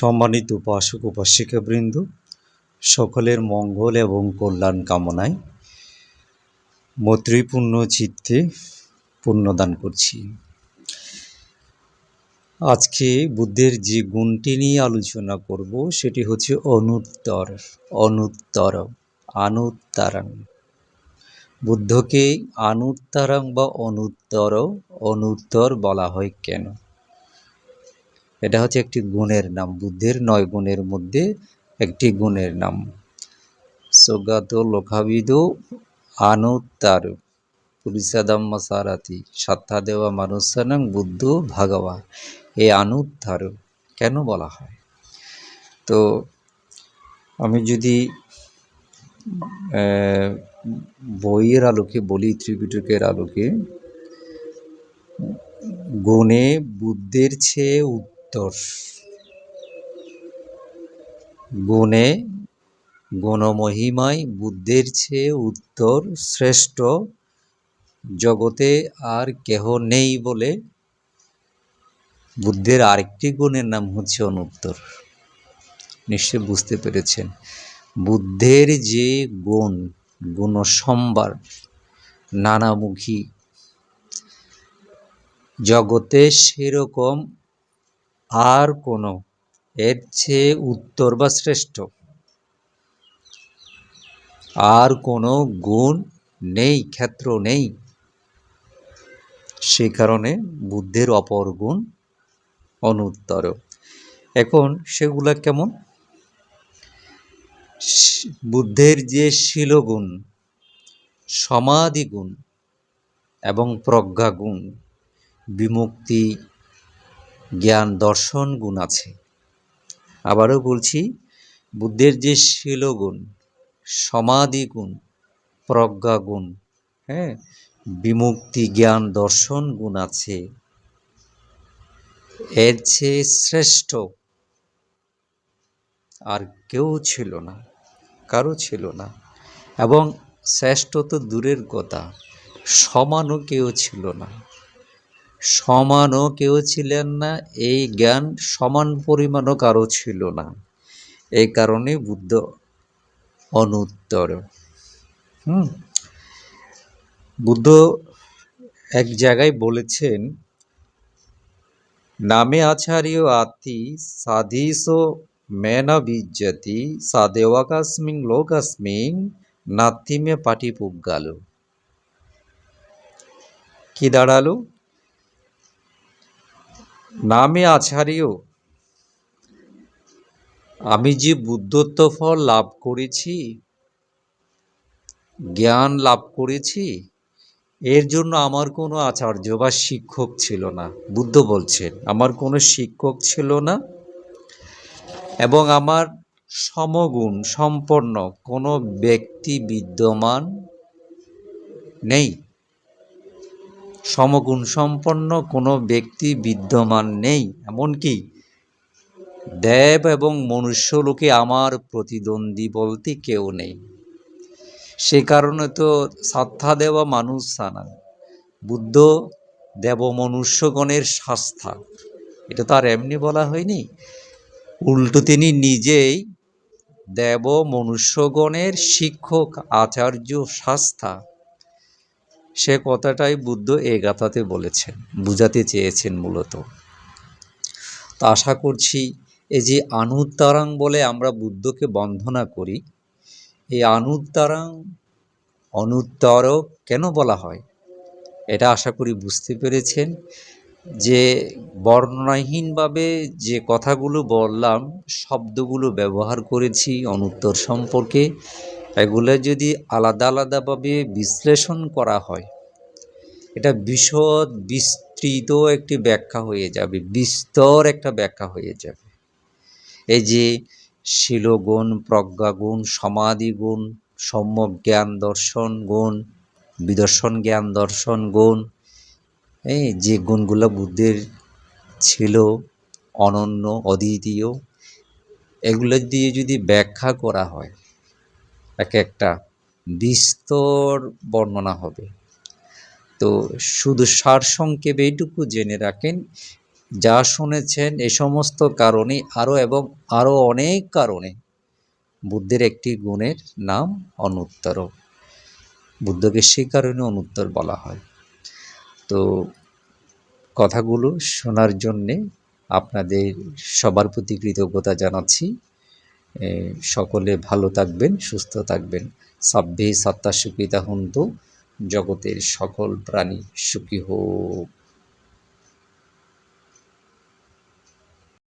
সম্মানিত উপাসক উপাসিকাবৃন্দ সকলের মঙ্গল এবং কল্যাণ কামনায় মৈত্রীপূর্ণ চিত্তে পুণ্যদান করছি। আজকে বুদ্ধের যে গুণটি নিয়ে আলোচনা করব, সেটি হচ্ছে অনুত্তর অনুত্তর, আনুত্তারাং। বুদ্ধকে আনুত্তারাং বা অনুত্তর অনুত্তর বলা হয় কেন? এটা হচ্ছে একটি গুণের নাম, বুদ্ধের নয় গুণের মধ্যে একটি গুণের নাম। সজ্ঞাত লোকাবিদ আনুত্তার পুরিসাদাম্মা সারাতি সাত্তা দেওয়া মানুষানাং বুদ্ধ ভাগবা। এই আনুত্তার কেন বলা হয়? তো আমি যদি বইয়ের আলোকে বলি, ত্রিপিটকের আলোকে, গুণে বুদ্ধের চেয়ে উত্তর গুণে গুণমহিমায় বুদ্ধের চেয়ে উত্তর শ্রেষ্ঠ। জগতে আর কেহ নেই বলে বুদ্ধের আরেকটি গুণের নাম হচ্ছে অনুত্তর। নিশ্চয় বুঝতে পেরেছেন। বুদ্ধের যে গুণ গুণসম্বার নানামুখী, জগতে সেরকম আর কোনো। এর চেয়ে উত্তর বা শ্রেষ্ঠ। আর কোনো গুণ নেই, ক্ষেত্র নেই। সে কারণে বুদ্ধের অপর গুণ অনুত্তর। এখন সেগুলা কেমন? বুদ্ধের যে শিলগুণ সমাধি গুণ এবং প্রজ্ঞাগুণ, বিমুক্তি জ্ঞান দর্শন গুণ আছে। আবারও বলছি, বুদ্ধের যে শিলগুণ সমাধি গুণ, প্রজ্ঞা গুণ হ্যাঁ বিমুক্তি, জ্ঞান দর্শন গুণ আছে। এর চেয়ে শ্রেষ্ঠ আর কেউ ছিল না, কারও ছিল না। এবং শ্রেষ্ঠ তো দূরের কথা, সমানও কেউ ছিল না। সমানও কেউ ছিলেন না, এই জ্ঞান সমান পরিমাণও কারও ছিল না। এই কারণে বুদ্ধ অনুত্তর। হুম? বুদ্ধ এক জায়গায় বলেছেন, নামে আচার্য আতি সাধিস মেন বিজ্জতি সাদেওয়াকাস্মিং লোকাস্মিং নাতিমে পাটি পুগাল কি দাঁড়াল? নামে আচার্য আমি যে বুদ্ধত্ব ফল লাভ করেছি, জ্ঞান লাভ করেছি, এর জন্য আমার কোনো আচার্য বা শিক্ষক ছিল না, বুদ্ধ বলছেন। আমার কোনো শিক্ষক ছিল না এবং আমার সমগুণ, সম্পন্ন কোনো ব্যক্তি বিদ্যমান নেই। সমগুণ সম্পন্ন কোনো ব্যক্তি বিদ্যমান নেই, এমনকি দেব এবং মনুষ্য লোকে আমার প্রতিদ্বন্দ্বী বলতে কেউ নেই। সে কারণে তো সাত্থা দেওয়া মানুষ সানা, বুদ্ধ দেব মনুষ্যগণের শাস্তা। এটা তো আর এমনি বলা হয়নি। উল্টো তিনি নিজেই দেব মনুষ্যগণের শিক্ষক, আচার্য, শাস্তা। সে কথাটাই বুদ্ধ এ গাথাতে বলেছেন, বুঝাতে চেয়েছেন মূলত। তা আশা করছি এই যে আনুত্তারাং বলে আমরা বুদ্ধকে বন্ধনা করি এই আনুত্তারাং অনুত্তর কেন বলা হয়? এটা আশা করি বুঝতে পেরেছেন যে বর্ণনাহীনভাবে যে কথাগুলো বললাম, শব্দগুলো ব্যবহার করেছি অনুত্তর সম্পর্কে এগুলো যদি আলাদা আলাদাভাবে বিশ্লেষণ করা হয়, এটা বিশদ বিস্তৃত একটি ব্যাখ্যা হয়ে যাবে, বিস্তর একটা ব্যাখ্যা হয়ে যাবে। এই যে শিলগুণ, প্রজ্ঞাগুণ, সমাধিগুণ সম্যক জ্ঞান দর্শন গুণ, বিদর্শন জ্ঞান দর্শন গুণ, এই যে গুণগুলো বুদ্ধের ছিল, অনন্য, অদ্বিতীয়, এগুলো দিয়ে যদি ব্যাখ্যা করা হয় এক একটা বিস্তর বর্ণনা হবে। তো শুধু সারসংক্ষেপে এইটুকু জেনে রাখেন, যা শুনেছেন এ সমস্ত কারণে আরও এবং আরও অনেক কারণে বুদ্ধের একটি গুণের নাম অনুত্তর। বুদ্ধকে সেই কারণে অনুত্তর বলা হয়। তো কথাগুলো শোনার জন্যে আপনাদের সবার প্রতি কৃতজ্ঞতা জানাচ্ছি। সকলে ভালো থাকবেন সুস্থ থাকবেন। সাব্যে সত্তা সুখিতা হন্তু জগতের সকল প্রাণী সুখী হোক।